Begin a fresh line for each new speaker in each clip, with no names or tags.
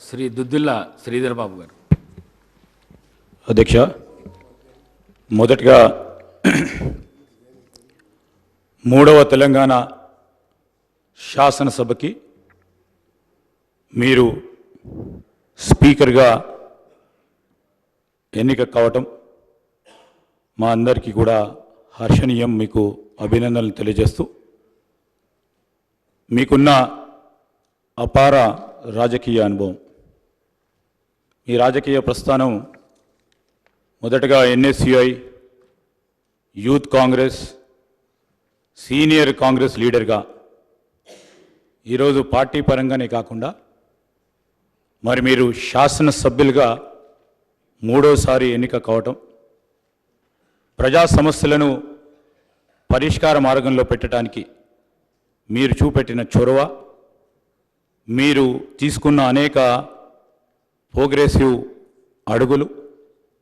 శ్రీ దుద్దిల్ల శ్రీధర్ బాబు గారు.
అధ్యక్ష మొదటగా మూడవ తెలంగాణ శాసనసభకి మీరు స్పీకర్గా ఎన్నిక కావటం మా అందరికీ కూడా హర్షణీయం. మీకు అభినందనలు తెలియజేస్తూ మీకున్న అపార రాజకీయ అనుభవం. మీ రాజకీయ ప్రస్థానం మొదటగా NSUI youth Congress senior Congress లీడర్గా ఈరోజు పార్టీ పరంగానే కాకుండా మరి మీరు శాసనసభ్యులుగా మూడోసారి ఎన్నిక కావటం ప్రజా సమస్యలను పరిష్కార మార్గంలో పెట్టడానికి మీరు చూపెట్టిన చొరవ మీరు తీసుకున్న అనేక ప్రోగ్రెసివ్ అడుగులు.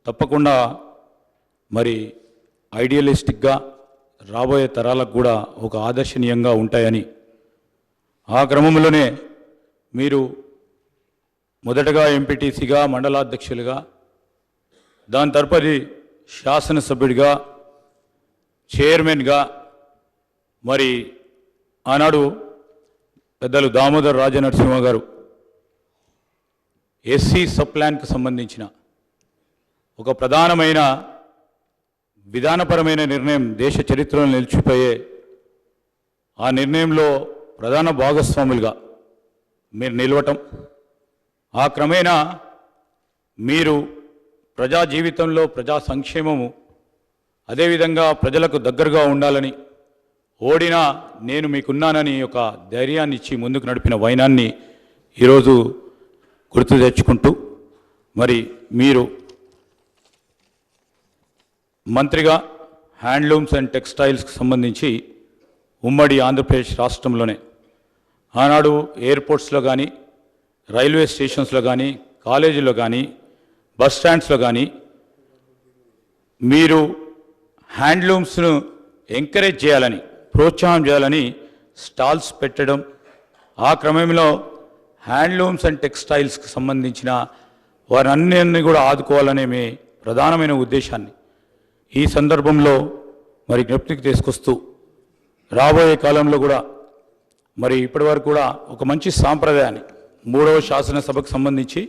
తప్పకుండా మరి ఐడియలిస్టిక్గా రాబోయే తరాలకు కూడా ఒక ఆదర్శనీయంగా ఉంటాయని ఆ క్రమంలోనే మీరు మొదటగా ఎంపీటీసీగా మండలాధ్యక్షులుగా దాని తదుపరి శాసనసభ్యుడిగా చైర్మన్గా మరి ఆనాడు పెద్దలు దామోదర్ రాజనరసింహ గారు ఎస్సీ సప్లాన్కు సంబంధించిన ఒక ప్రధానమైన విధానపరమైన నిర్ణయం దేశ చరిత్రలో నిలిచిపోయే ఆ నిర్ణయంలో ప్రధాన భాగస్వాములుగా మీరు నిలవటం. ఆ క్రమేణా మీరు ప్రజా జీవితంలో ప్రజా సంక్షేమము అదేవిధంగా ప్రజలకు దగ్గరగా ఉండాలని ఓడినా నేను మీకున్నానని ఒక ధైర్యాన్ని ఇచ్చి ముందుకు నడిపిన వైనాన్ని ఈరోజు గుర్తు తెచ్చుకుంటూ మరి మీరు మంత్రిగా హ్యాండ్లూమ్స్ అండ్ టెక్స్టైల్స్కి సంబంధించి ఉమ్మడి ఆంధ్రప్రదేశ్ రాష్ట్రంలోనే ఆనాడు ఎయిర్పోర్ట్స్లో కానీ రైల్వే స్టేషన్స్లో కానీ కాలేజీలో కానీ బస్ స్టాండ్స్లో కానీ మీరు హ్యాండ్లూమ్స్ను ఎంకరేజ్ చేయాలని ప్రోత్సాహం చేయాలని స్టాల్స్ పెట్టడం ఆ క్రమంలో హ్యాండ్లూమ్స్ అండ్ టెక్స్టైల్స్కి సంబంధించిన వారన్నిటిని కూడా ఆదుకోవాలనే మీ ప్రధానమైన ఉద్దేశాన్ని. ఈ సందర్భంలో మరి జ్ఞప్తికి తీసుకొస్తూ రాబోయే కాలంలో కూడా మరి ఇప్పటివరకు కూడా ఒక మంచి సాంప్రదాయాన్ని మూడవ శాసనసభకు సంబంధించి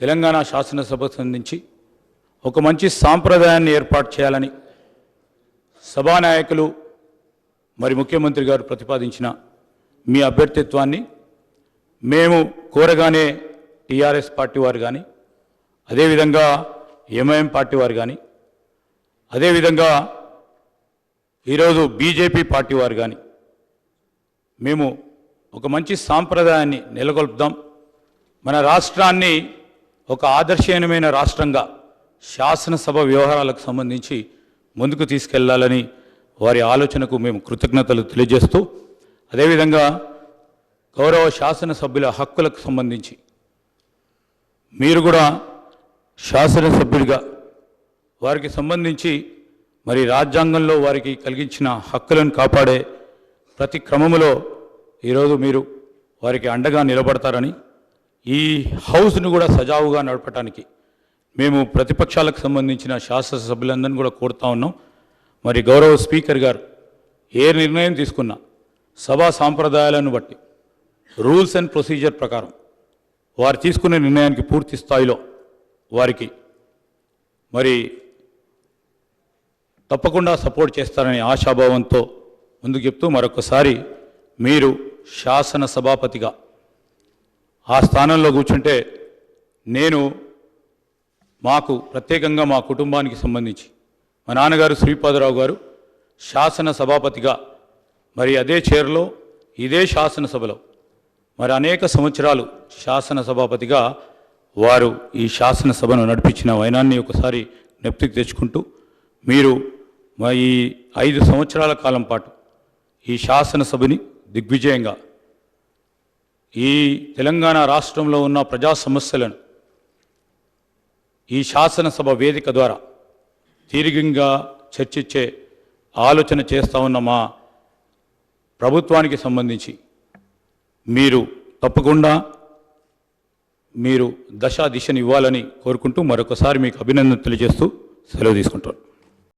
తెలంగాణ శాసనసభకు సంబంధించి ఒక మంచి సాంప్రదాయాన్ని ఏర్పాటు చేయాలని సభానాయకులు మరి ముఖ్యమంత్రి గారు ప్రతిపాదించిన మీ అభ్యర్థిత్వాన్ని మేము కోరగానే టీఆర్ఎస్ పార్టీ వారు కానీ అదేవిధంగా ఎంఐఎం పార్టీ వారు కానీ అదేవిధంగా ఈరోజు బీజేపీ పార్టీ వారు కానీ మేము ఒక మంచి సాంప్రదాయాన్ని నెలకొల్పుదాం. మన రాష్ట్రాన్ని ఒక ఆదర్శనీయమైన రాష్ట్రంగా శాసనసభ వ్యవహారాలకు సంబంధించి ముందుకు తీసుకెళ్ళాలని వారి ఆలోచనకు మేము కృతజ్ఞతలు తెలియజేస్తూ అదేవిధంగా గౌరవ శాసనసభ్యుల హక్కులకు సంబంధించి మీరు కూడా శాసనసభ్యుడిగా వారికి సంబంధించి మరి రాజ్యాంగంలో వారికి కలిగించిన హక్కులను కాపాడే ప్రతి క్రమములో ఈరోజు మీరు వారికి అండగా నిలబడతారని ఈ హౌస్ను కూడా సజావుగా నడపటానికి మేము ప్రతిపక్షాలకు సంబంధించిన శాసనసభ్యులందరినీ కూడా కోరుతా ఉన్నాం. మరి గౌరవ స్పీకర్ గారు ఏ నిర్ణయం తీసుకున్నా సభా సాంప్రదాయాలను బట్టి రూల్స్ అండ్ ప్రొసీజర్ ప్రకారం వారు తీసుకునే నిర్ణయానికి పూర్తి స్థాయిలో వారికి మరి తప్పకుండా సపోర్ట్ చేస్తారని ఆశాభావంతో ముందుకు చెప్తూ మరొకసారి మీరు శాసన సభాపతిగా ఆ స్థానంలో కూర్చుంటే నేను మాకు ప్రత్యేకంగా మా కుటుంబానికి సంబంధించి మా నాన్నగారు శ్రీపాదరావు గారు శాసన సభాపతిగా మరి అదే చైర్లో ఇదే శాసనసభలో మరి అనేక సంవత్సరాలు శాసనసభాపతిగా వారు ఈ శాసనసభను నడిపించిన వైనాన్ని ఒకసారి నెప్తికి తెచ్చుకుంటూ మీరు ఈ ఐదు సంవత్సరాల కాలం పాటు ఈ శాసనసభని దిగ్విజయంగా ఈ తెలంగాణ రాష్ట్రంలో ఉన్న ప్రజా సమస్యలను ఈ శాసనసభ వేదిక ద్వారా తీరికంగా చర్చించే ఆలోచన చేస్తూ ఉన్న మా ప్రభుత్వానికి సంబంధించి మీరు తప్పకుండా మీరు దశా దిశను ఇవ్వాలని కోరుకుంటూ మరొకసారి మీకు అభినందన తెలియజేస్తూ సెలవు తీసుకుంటాను